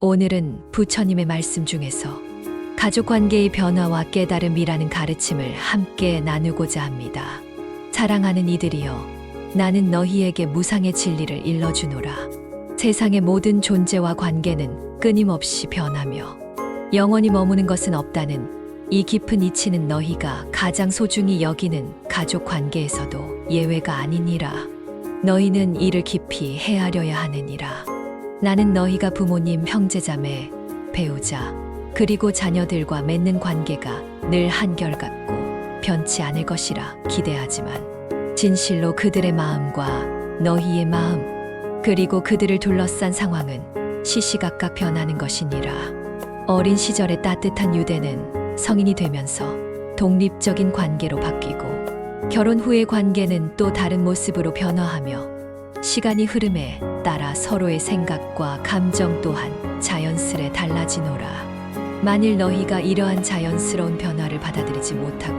오늘은 부처님의 말씀 중에서 가족 관계의 변화와 깨달음이라는 가르침을 함께 나누고자 합니다. 사랑하는 이들이여, 나는 너희에게 무상의 진리를 일러주노라. 세상의 모든 존재와 관계는 끊임없이 변하며 영원히 머무는 것은 없다는 이 깊은 이치는 너희가 가장 소중히 여기는 가족 관계에서도 예외가 아니니라. 너희는 이를 깊이 헤아려야 하느니라. 나는 너희가 부모님, 형제자매, 배우자, 그리고 자녀들과 맺는 관계가 늘 한결같고 변치 않을 것이라 기대하지만 진실로 그들의 마음과 너희의 마음, 그리고 그들을 둘러싼 상황은 시시각각 변하는 것이니라. 어린 시절의 따뜻한 유대는 성인이 되면서 독립적인 관계로 바뀌고 결혼 후의 관계는 또 다른 모습으로 변화하며 시간이 흐름에 따라 서로의 생각과 감정 또한 자연스레 달라지노라. 만일 너희가 이러한 자연스러운 변화를 받아들이지 못하고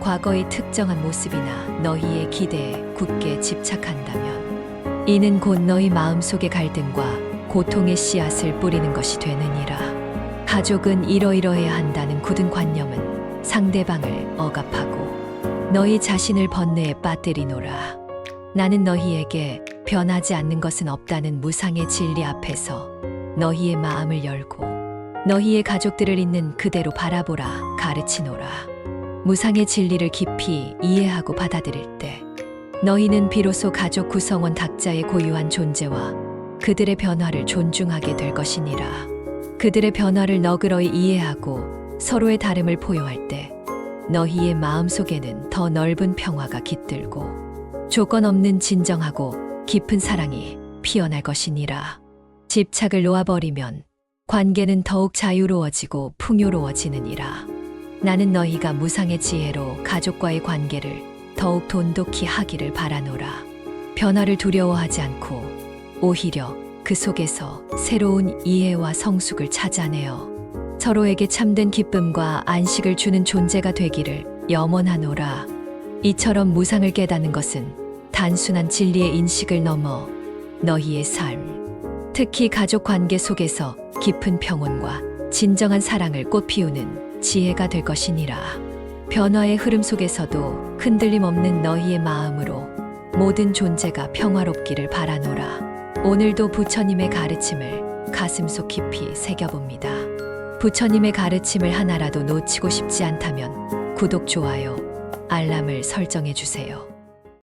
과거의 특정한 모습이나 너희의 기대에 굳게 집착한다면 이는 곧 너희 마음속의 갈등과 고통의 씨앗을 뿌리는 것이 되느니라. 가족은 이러이러해야 한다는 굳은 관념은 상대방을 억압하고 너희 자신을 번뇌에 빠뜨리노라. 나는 너희에게 변하지 않는 것은 없다는 무상의 진리 앞에서 너희의 마음을 열고 너희의 가족들을 있는 그대로 바라보라 가르치노라. 무상의 진리를 깊이 이해하고 받아들일 때 너희는 비로소 가족 구성원 각자의 고유한 존재와 그들의 변화를 존중하게 될 것이니라. 그들의 변화를 너그러이 이해하고 서로의 다름을 포용할 때 너희의 마음 속에는 더 넓은 평화가 깃들고 조건 없는 진정하고 깊은 사랑이 피어날 것이니라. 집착을 놓아버리면 관계는 더욱 자유로워지고 풍요로워지느니라. 나는 너희가 무상의 지혜로 가족과의 관계를 더욱 돈독히 하기를 바라노라. 변화를 두려워하지 않고 오히려 그 속에서 새로운 이해와 성숙을 찾아내어 서로에게 참된 기쁨과 안식을 주는 존재가 되기를 염원하노라. 이처럼 무상을 깨닫는 것은 단순한 진리의 인식을 넘어 너희의 삶, 특히 가족 관계 속에서 깊은 평온과 진정한 사랑을 꽃피우는 지혜가 될 것이니라. 변화의 흐름 속에서도 흔들림 없는 너희의 마음으로 모든 존재가 평화롭기를 바라노라. 오늘도 부처님의 가르침을 가슴속 깊이 새겨봅니다. 부처님의 가르침을 하나라도 놓치고 싶지 않다면 구독, 좋아요, 알람을 설정해 주세요.